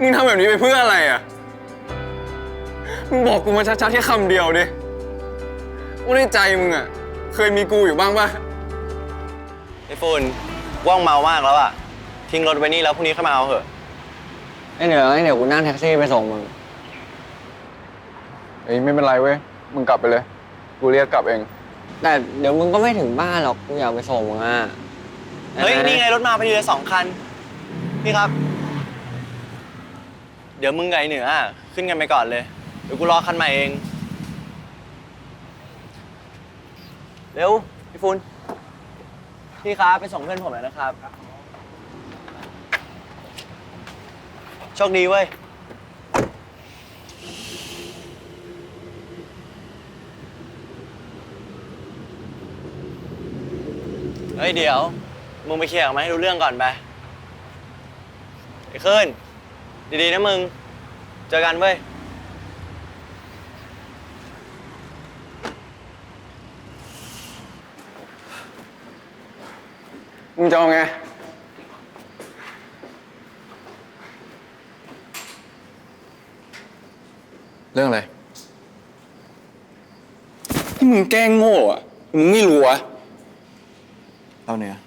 มึงทำแบบนี้ไปเพื่ออะไรอะ มึงบอกกูมาชัดๆแค่คำเดียวดิว่าในใจมึงอะ เคยมีกูอยู่บ้างปะไอ้ฝุ่นว่างเมามากแล้วอะทิ้งรถไว้นี่แล้วพรุ่งนี้เข้ามาเอาเถอะไอ้เดี๋ยวไอ้เดี๋ยวกูนั่งแท็กซี่ไปส่งมึงเอ้ยไม่เป็นไรเว้ย มึงกลับไปเลย กูเรียกกลับเอง แต่เดี๋ยวมึงก็ไม่ถึงบ้านหรอกกูอยากไปส่งมึงอะเฮ้ยนี่ไงรถมาพอดีเลยสองคันพี่ครับ เดี๋ยวมึงไงเหนืออะขึ้นกันไปก่อนเลย เดี๋ยวกูรอคันใหม่เอง เร็ว พี่ฟุนพี่ครับไปส่งเพื่อนผมหน่อยนะครับ โชคดีเว้ย เฮ้ยเดี๋ยว มึงไปเคลียร์กับมันให้รู้เรื่องก่อนไปไอ้ขึ้น ดีๆนะมึง เจอกันเว้ย มึงจะเอาไง เรื่องอะไร ที่มึงแกล้งโง่อะมึงไม่รู้อะเราเนี่ย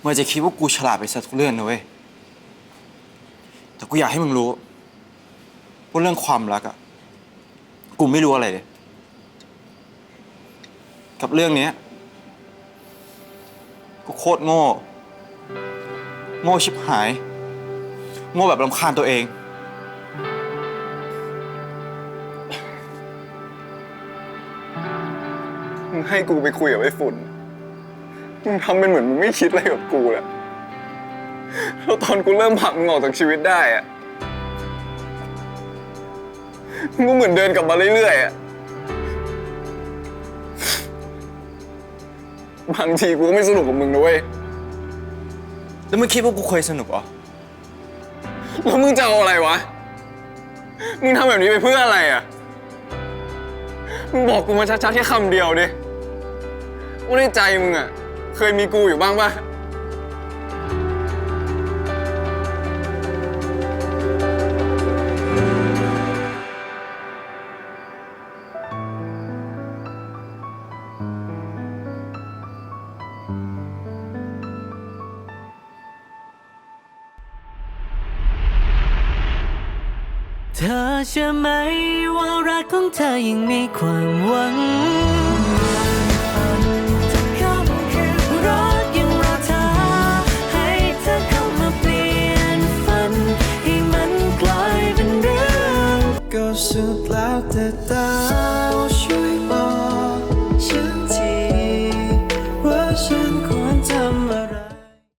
มึงอาจจะคิดว่ากูฉลาดไปซะทุกเรื่องนะเว้ย แต่กูอยากให้มึงรู้ว่าเรื่องความรักอะกูไม่รู้อะไรเลย กับเรื่องเนี้ยกูโคตรโง่ โง่ชิบหาย โง่แบบรำคาญตัวเอง มึงให้กูไปคุยกับไอ้ฝุ่น มึงทำเป็นเหมือนมึงไม่คิดอะไรกับกูแหละ แล้วตอนกูเริ่มผลักมึงออกจากชีวิตได้อะมึงก็เหมือนเดินกลับมาเรื่อยๆอะบางทีกูก็ไม่สนุกกับมึงนะเว้ย แล้วมึงคิดว่ากูเคยสนุกเหรอ แล้วมึงจะเอาอะไรวะ มึงทำแบบนี้ไปเพื่ออะไรอะ มึงบอกกูมาชัดๆแค่คำเดียวดิ ว่าในใจมึงอะ เคยมีกูอยู่บ้างปะ เธอเชื่อไหมว่ารักของเธอยังมีความหวังรักยังรอเธอให้เธอเข้ามาเปลี่ยนฝันให้มันกลายเป็นเรื่องสุดแล้วแต่ตา